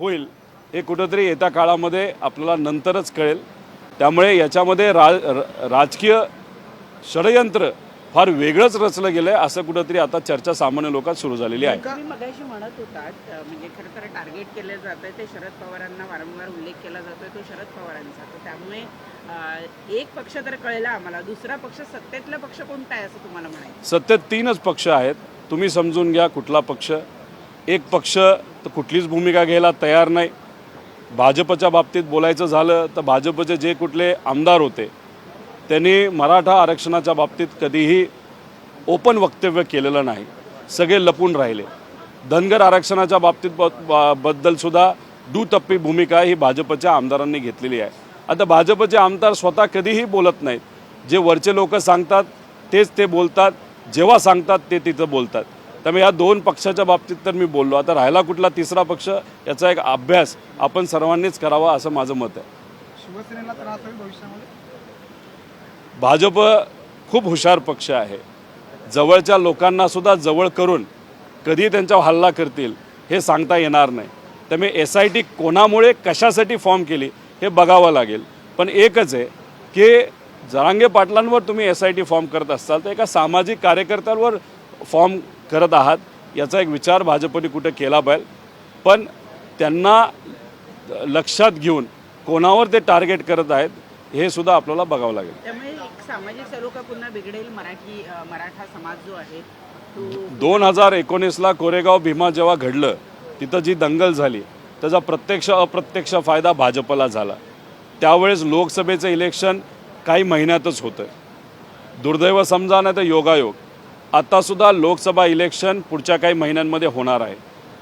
होईल हे कुठंतरी येत्या काळामध्ये आपल्याला नंतरच कळेल. त्यामुळे याच्यामध्ये रा राजकीय षडयंत्र फार वेगळंच रचलं गेलं आहे असं कुठंतरी आता चर्चा सामान्य लोकात सुरू झालेली आहे. मगाशी म्हणत होतात म्हणजे खरं तर टार्गेट केलं जात आहे ते शरद पवारांना वारंवार उल्लेख केला जातोय तो शरद पवारांचा. तर त्यामुळे एक पक्ष तर कळला आम्हाला दुसरा पक्ष सत्तेतला पक्ष कोणता आहे असं तुम्हाला म्हणायचं? सत्तेत तीनच पक्ष आहेत. तुम्ही समजून घ्या कुठला पक्ष. एक पक्ष तर कुठलीच भूमिका घ्यायला तयार नाही. भाजपच्या बाबतीत बोलायचं झालं तर भाजपचे जे कुठले आमदार होते त्यांनी मराठा आरक्षणाच्या बाबतीत कधीही ओपन वक्तव्य केलेलं नाही. सगळे लपून राहिले. धनगर आरक्षणाच्या बाबतीत ब- बद्दलसुद्धा दुटप्पी भूमिका ही भाजपच्या आमदारांनी घेतलेली आहे. आता भाजपचे आमदार स्वतः कधीही बोलत नाहीत. जे वरचे लोक सांगतात तेच ते बोलतात. जेव्हा सांगतात ते तिथं बोलतात. त्यामुळे या दोन पक्षाच्या बाबतीत तर मी बोललो. आता राहिला कुठला तिसरा पक्ष याचा एक अभ्यास आपण सर्वांनीच करावा असं माझं मत आहे. शिवसेनेला त्रास होईल भविष्यामध्ये? भाजप खूप हुशार पक्ष आहे. जवळच्या लोकांना सुद्धा जवळ करून कधी त्यांच्यावर हल्ला करतील हे सांगता येणार नाही. त्यामुळे एस आय टी कोणामुळे कशासाठी फॉर्म केली हे बघावं लागेल. पण एकच आहे की जरांगे पाटलांवर तुम्ही एस आय टी फॉर्म करत असाल तर एका सामाजिक कार्यकर्त्यांवर फॉर्म करत आहात याचा एक विचार भाजपने कुठं केला पाहिजे. पण त्यांना लक्षात घेऊन कोणावर ते टार्गेट करत आहेत हे सुद्धा आपल्याला बघावं लागेल. सामाजिक सलोखा पुन्हा बिघडेल मराठी मराठा समाज जो आहे तो दोन हजार एकोणीसला कोरेगाव भीमा जेव्हा घडलं तिथं जी दंगल झाली त्याचा प्रत्यक्ष अप्रत्यक्ष फायदा भाजपला झाला. त्यावेळेस लोकसभेचं इलेक्शन काही महिन्यातच होतं. दुर्दैव समजा नाही तर योगायोग. आत्तासुद्धा लोकसभा इलेक्शन पुढच्या काही महिन्यांमध्ये होणार आहे.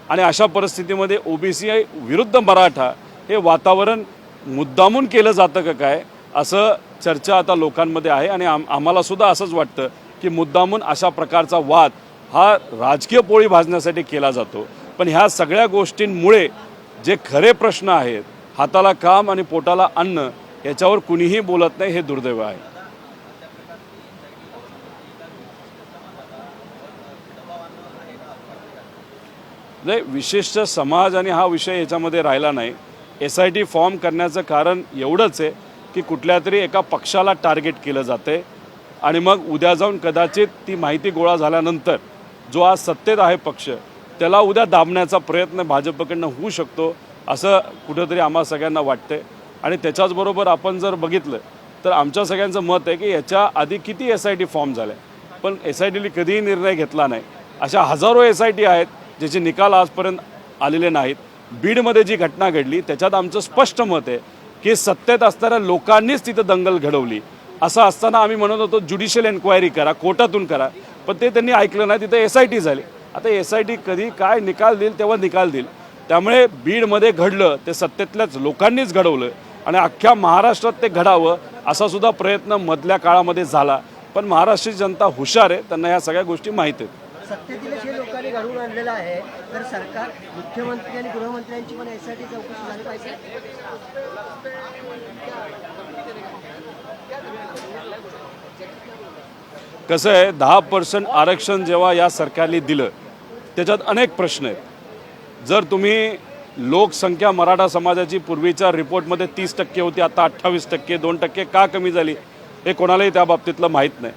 आणि अशा परिस्थितीमध्ये ओबीसी विरुद्ध मराठा हे वातावरण मुद्दामून केलं जातं का काय असं चर्चा आता लोकांमध्ये आहे. आणि आम आम्हालासुद्धा असंच वाटतं की मुद्दामून अशा प्रकारचा वाद हा राजकीय पोळी भाजण्यासाठी केला जातो. पण ह्या सगळ्या गोष्टींमुळे जे खरे प्रश्न आहेत हाताला काम आणि पोटाला अन्न याच्यावर कुणीही बोलत नाही हे दुर्दैव आहे. नाही विशिष्ट समाज आणि हा विषय याच्यामध्ये राहिला नाही. एस आय टी फॉर्म करण्याचं कारण एवढंच आहे की कुठल्या तरी एका पक्षाला टार्गेट केलं जाते आणि मग उद्या जाऊन कदाचित ती माहिती गोळा झाल्यानंतर जो आज सत्तेत आहे पक्ष त्याला उद्या दाबण्याचा प्रयत्न भाजपकडनं होऊ शकतो असं कुठंतरी आम्हा सगळ्यांना वाटते आणि त्याच्याचबरोबर आपण जर बघितलं तर आमच्या सगळ्यांचं मत आहे की याच्या आधी किती एस आय टी फॉर्म झाल्या पण एस आय टीने कधीही निर्णय घेतला नाही. अशा हजारो एस आय टी आहेत ज्याचे निकाल आजपर्यंत आलेले नाहीत बीडमध्ये जी घटना घडली त्याच्यात आमचं स्पष्ट मत आहे की सत्तेत असणाऱ्या लोकांनीच तिथं दंगल घडवली. असं असताना आम्ही म्हणत होतो ज्युडिशियल एन्क्वायरी करा कोर्टातून करा. पण ते त्यांनी ऐकलं नाही तिथं एस आय टी झाली. आता एस आय टी कधी काय निकाल देईल तेव्हा निकाल देईल. त्यामुळे बीडमध्ये घडलं ते सत्तेतल्याच लोकांनीच घडवलं. आणि अख्ख्या महाराष्ट्रात ते घडावं असा सुद्धा प्रयत्न मधल्या काळामध्ये झाला. पण महाराष्ट्राची जनता हुशार आहे त्यांना ह्या सगळ्या गोष्टी माहीत आहेत. घडवून आणलेला आहे. तर सरकार मुख्यमंत्री आणि गृहमंत्र्यांची पण यासाठी चौकशी झाली पाहिजे. कसं आहे दहा पर्सेंट आरक्षण जेव्हा या सरकारने दिलं त्याच्यात अनेक प्रश्न आहेत. जर तुम्ही लोकसंख्या मराठा समाजाची पूर्वीच्या रिपोर्टमध्ये तीस टक्के होती आता अठ्ठावीस टक्के दोन टक्के का कमी झाली हे कोणालाही त्या बाबतीतलं माहीत नाही.